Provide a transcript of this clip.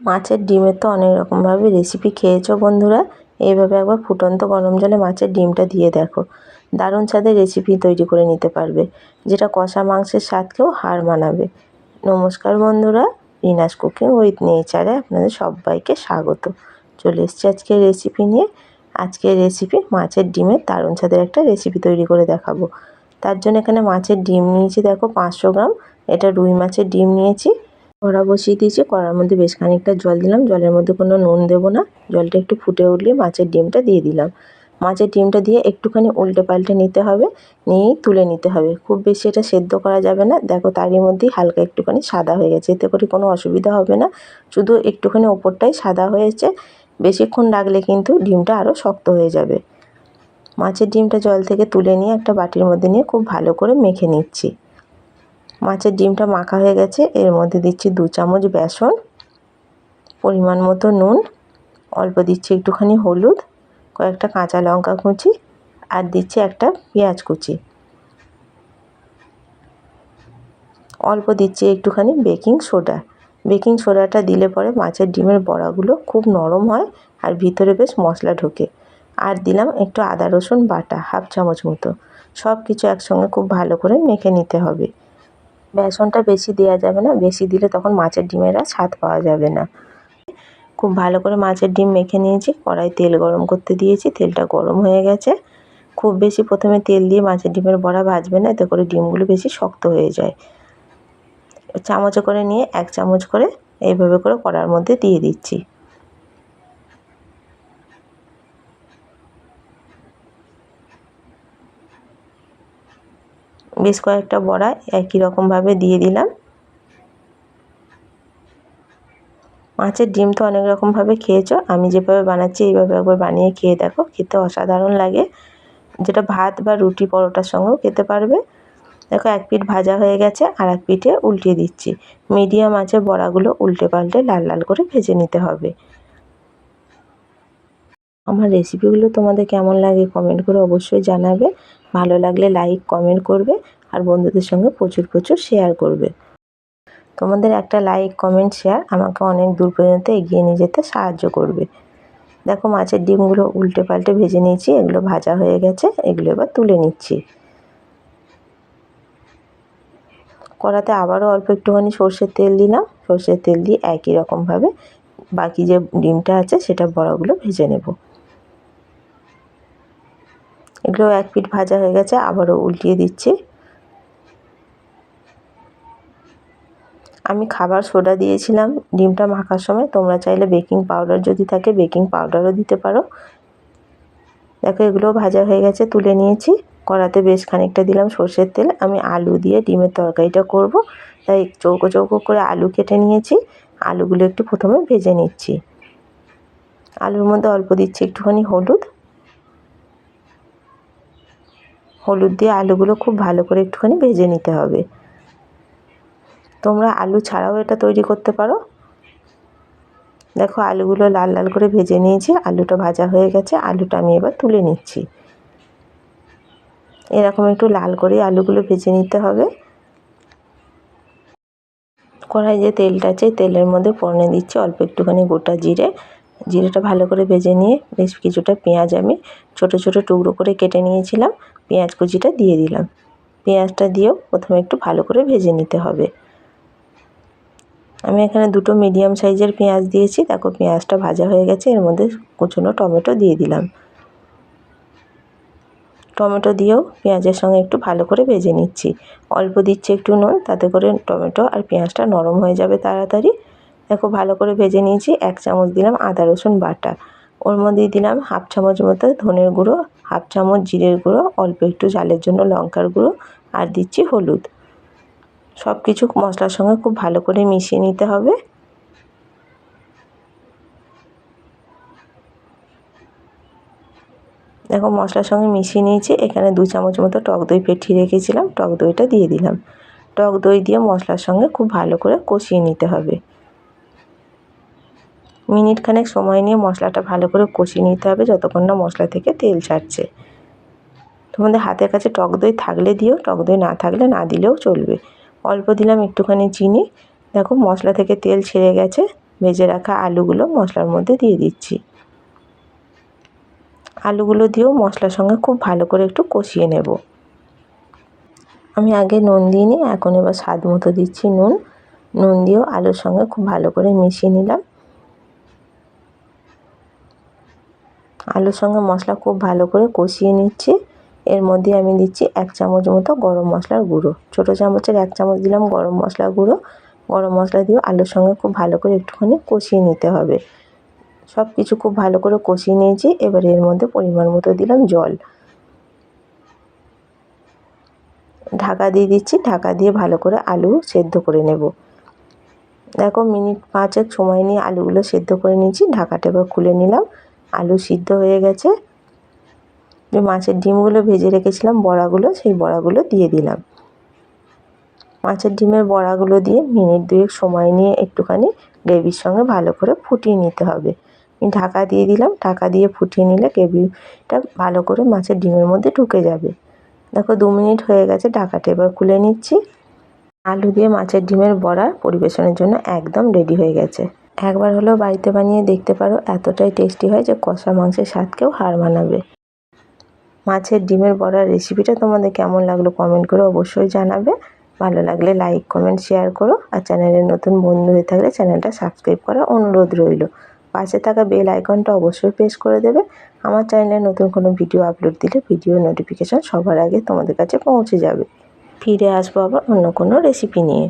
মাছের ডিমের তো অনেক রকমভাবে রেসিপি খেয়েছো বন্ধুরা। এইভাবে একবার ফুটন্ত গরম জলে মাছের ডিমটা দিয়ে দেখো। দারুণ স্বাদের রেসিপি তৈরি করে নিতে পারবে, যেটা কষা মাংসের স্বাদকেও হার মানাবে। নমস্কার বন্ধুরা, রিনাস কুকিং উইথ নেচারে আপনাদের সবাইকে স্বাগত। চলে এসছি আজকের রেসিপি নিয়ে। আজকের রেসিপি মাছের ডিমের দারুণ স্বাদের একটা রেসিপি তৈরি করে দেখাবো। তার জন্য এখানে মাছের ডিম নিয়েছি, দেখো পাঁচশো গ্রাম। এটা রুই মাছের ডিম নিয়েছি। কড়া বসিয়ে দিয়েছি। কড়ার মধ্যে বেশ খানিকটা জল দিলাম। জলের মধ্যে কোনো নুন দেবো না। জলটা একটু ফুটে উঠলে মাছের ডিমটা দিয়ে দিলাম। মাছের ডিমটা দিয়ে একটুখানি উল্টে পাল্টে নিতে হবে। নিয়েই তুলে নিতে হবে। খুব বেশি এটা সেদ্ধ করা যাবে না। দেখো তারই মধ্যেই হালকা একটুখানি সাদা হয়ে গেছে। এতে করে কোনো অসুবিধা হবে না। শুধু একটুখানি ওপরটাই সাদা হয়েছে। বেশিক্ষণ রাখলে কিন্তু ডিমটা আরও শক্ত হয়ে যাবে। মাছের ডিমটা জল থেকে তুলে নিয়ে একটা বাটির মধ্যে নিয়ে খুব ভালো করে মেখে নিচ্ছি। মাছের ডিমটা মাখা হয়ে গেছে। এর মধ্যে দিচ্ছি দু চামচ বেসন, পরিমাণ মতো নুন, অল্প দিচ্ছি একটুখানি হলুদ, কয়েকটা কাঁচা লঙ্কা কুচি, আর দিচ্ছি একটা পেঁয়াজ কুচি। অল্প দিচ্ছি একটুখানি বেকিং সোডা। বেকিং সোডাটা দিলে পরে মাছের ডিমের বড়াগুলো খুব নরম হয় আর ভিতরে বেশ মশলা ঢোকে। আর দিলাম একটু আদা রসুন বাটা, হাফ চামচ মতো। সব কিছু একসঙ্গে খুব ভালো করে মেখে নিতে হবে। বেসনটা বেশি দেওয়া যাবে না। বেশি দিলে তখন মাছের ডিমের আর স্বাদ পাওয়া যাবে না। খুব ভালো করে মাছের ডিম মেখে নিয়েছি। কড়াই তেল গরম করতে দিয়েছি। তেলটা গরম হয়ে গেছে। খুব বেশি প্রথমে তেল দিয়ে মাছের ডিমের বড়া ভাজবে না। এতে করে ডিমগুলো বেশি শক্ত হয়ে যায়। চামচে করে নিয়ে এক চামচ করে এইভাবে করে কড়ার মধ্যে দিয়ে দিচ্ছি। বেশ কয়েকটা বড়া একই রকমভাবে দিয়ে দিলাম। মাছের ডিম তো অনেক রকমভাবে খেয়েছো, আমি যেভাবে বানাচ্ছি এইভাবে একবার বানিয়ে খেয়ে দেখো, খেতে অসাধারণ লাগে। যেটা ভাত বা রুটি পরোটার সঙ্গেও খেতে পারবে। দেখো, এক পিঠ ভাজা হয়ে গেছে, আর এক পিঠে উল্টিয়ে দিচ্ছি। মিডিয়াম আছে বড়াগুলো উল্টে পাল্টে লাল লাল করে ভেজে নিতে হবে। আমার রেসিপিগুলো তোমাদের কেমন লাগে কমেন্ট করে অবশ্যই জানাবে। ভালো লাগলে লাইক কমেন্ট করবে আর বন্ধুদের সঙ্গে প্রচুর প্রচুর শেয়ার করবে। তোমাদের একটা লাইক কমেন্ট শেয়ার আমাকে অনেক দূর পর্যন্ত এগিয়ে নিয়ে যেতে সাহায্য করবে। দেখো মাছের ডিমগুলো উল্টে পাল্টে ভেজে নিয়েছি, এগুলো ভাজা হয়ে গেছে, এগুলো এবার তুলে নিচ্ছি। কড়াতে আবারও অল্প একটুখানি সর্ষের তেল দিলাম, সর্ষের তেল দিয়ে একই রকমভাবে বাকি যে ডিমটা আছে সেটা বড়াগুলো ভেজে নেব। এগুলো এক পিঠ ভাজা হয়ে গেছে, আবারও উল্টিয়ে দিচ্ছি। আমি খাবার সোডা দিয়েছিলাম, ডিমটা মাখার সময়। তোমরা চাইলে বেকিং পাউডার যদি থাকে, বেকিং পাউডারও দিতে পারো। দেখো এগুলো ভাজা হয়ে গেছে, তুলে নিয়েছি। কড়াতে বেশ খানিকটা দিলাম সর্ষের তেল। আমি আলু দিয়ে ডিমের তরকারিটা করব। তাই চৌকো চৌকো করে আলু কেটে নিয়েছি। আলুগুলো একটু প্রথমে ভেজে নিচ্ছি। আলুর মধ্যে অল্প দিচ্ছি একটুখানি হলুদ। হলুদ দিয়ে আলুগুলো খুব ভালো করে একটুখানি ভেজে নিতে হবে। তোমরা আলু ছাড়াও এটা তৈরি করতে পারো। দেখো আলুগুলো লাল লাল করে ভেজে নিয়েছি, আলুটা ভাজা হয়ে গেছে, আলুটা আমি এবার তুলে নিচ্ছি। এরকম একটু লাল করে আলুগুলো ভেজে নিতে হবে। কড়াই যে তেলটা আছে, তেলের মধ্যে ফোড়নে দিচ্ছি অল্প একটুখানি গোটা জিরে। জিরেটা ভালো করে ভেজে নিয়ে বেশ কিছুটা পেঁয়াজ আমি ছোট ছোট টুকরো করে কেটে নিয়েছিলাম। পেঁয়াজ কুচিটা দিয়ে দিলাম। পেঁয়াজটা দিয়েও প্রথমে একটু ভালো করে ভেজে নিতে হবে। আমি এখানে দুটো মিডিয়াম সাইজের পেঁয়াজ দিয়েছি। দেখো পেঁয়াজটা ভাজা হয়ে গেছে। এর মধ্যে কুচনো টমেটো দিয়ে দিলাম। টমেটো দিয়েও পেঁয়াজের সঙ্গে একটু ভালো করে ভেজে নিচ্ছি। অল্প দিচ্ছি একটু নুন, তাতে করে টমেটো আর পেঁয়াজটা নরম হয়ে যাবে তাড়াতাড়ি। দেখো ভালো করে ভেজে নিয়েছি। এক চামচ দিলাম আদা, রসুন, বাটা। ওর মধ্যেই দিলাম হাফ চামচ মতো ধনের গুঁড়ো, হাফ চামচ জিরের গুঁড়ো, অল্প একটু জালের জন্য লঙ্কার গুঁড়ো আর দিচ্ছি হলুদ। সব কিছু মশলার সঙ্গে খুব ভালো করে মিশিয়ে নিতে হবে। দেখো মশলার সঙ্গে মিশিয়ে নিয়েছি। এখানে দু চামচ মতো টক দই ফেটিয়ে রেখেছিলাম। টক দইটা দিয়ে দিলাম। টক দই দিয়ে মশলার সঙ্গে খুব ভালো করে কষিয়ে নিতে হবে। মিনিট খানেক সময় নিয়ে মশলাটা ভালো করে কষিয়ে নিতে হবে যতক্ষণ না মশলা থেকে তেল ছাড়ছে। তোমাদের হাতের কাছে টক দই থাকলে দিও, টক দই না থাকলে না দিলেও চলবে। অল্প দিলাম একটুখানি চিনি। দেখো মশলা থেকে তেল ছেড়ে গেছে, ভেজে রাখা আলুগুলো মশলার মধ্যে দিয়ে দিচ্ছি। আলুগুলো দিয়েও মশলার সঙ্গে খুব ভালো করে একটু কষিয়ে নেব। আমি আগে নুন দিইনি, এখন এবার স্বাদ মতো দিচ্ছি নুন। নুন দিয়েও আলুর সঙ্গে খুব ভালো করে মিশিয়ে নিলাম। আলুর সঙ্গে মশলা খুব ভালো করে কষিয়ে নিচ্ছি। এর মধ্যে আমি দিচ্ছি এক চামচ মতো গরম মশলার গুঁড়ো। ছোটো চামচের এক চামচ দিলাম গরম মশলার গুঁড়ো। গরম মশলা দিয়েও আলুর সঙ্গে খুব ভালো করে একটুখানি কষিয়ে নিতে হবে। সব কিছু খুব ভালো করে কষিয়ে নিয়েছি। এবার এর মধ্যে পরিমাণ মতো দিলাম জল। ঢাকা দিয়ে দিচ্ছি। ঢাকা দিয়ে ভালো করে আলু সেদ্ধ করে নেব। দেখো, মিনিট পাঁচেক সময় নিয়ে আলুগুলো সেদ্ধ করে নিয়েছি। ঢাকাটা এবার খুলে নিলাম। আলু সিদ্ধ হয়ে গেছে। যে মাছের ডিমগুলো ভেজে রেখেছিলাম, বড়াগুলো, সেই বড়াগুলো দিয়ে দিলাম। মাছের ডিমের বড়াগুলো দিয়ে মিনিট দুয়েক সময় নিয়ে একটুখানি গ্রেভির সঙ্গে ভালো করে ফুটিয়ে নিতে হবে। আমি ঢাকা দিয়ে দিলাম, ঢাকা দিয়ে ফুটিয়ে নিলে গ্রেভিটা ভালো করে মাছের ডিমের মধ্যে ঢুকে যাবে। দেখো, দু মিনিট হয়ে গেছে, ঢাকাটা এবার খুলে নিচ্ছি। আলু দিয়ে মাছের ডিমের বড়া পরিবেশনের জন্য একদম রেডি হয়ে গেছে। একবার হলেও বাড়িতে বানিয়ে দেখতে পারো, এতটাই টেস্টি হয় যে কষা মাংসের স্বাদকেও হার মানাবে। মাছের ডিমের বড়ার রেসিপিটা তোমাদের কেমন লাগল কমেন্ট করে অবশ্যই জানাবে। ভালো লাগলে লাইক কমেন্ট শেয়ার করো। আর চ্যানেলের নতুন বন্ধু হয়ে থাকলে চ্যানেলটা সাবস্ক্রাইব করার অনুরোধ রইল। পাশে থাকা বেল আইকনটা অবশ্যই প্রেস করে দেবে। আমার চ্যানেলে নতুন কোনো ভিডিও আপলোড দিলে ভিডিও নোটিফিকেশান সবার আগে তোমাদের কাছে পৌঁছে যাবে। ফিরে আসব আবার অন্য কোনো রেসিপি নিয়ে।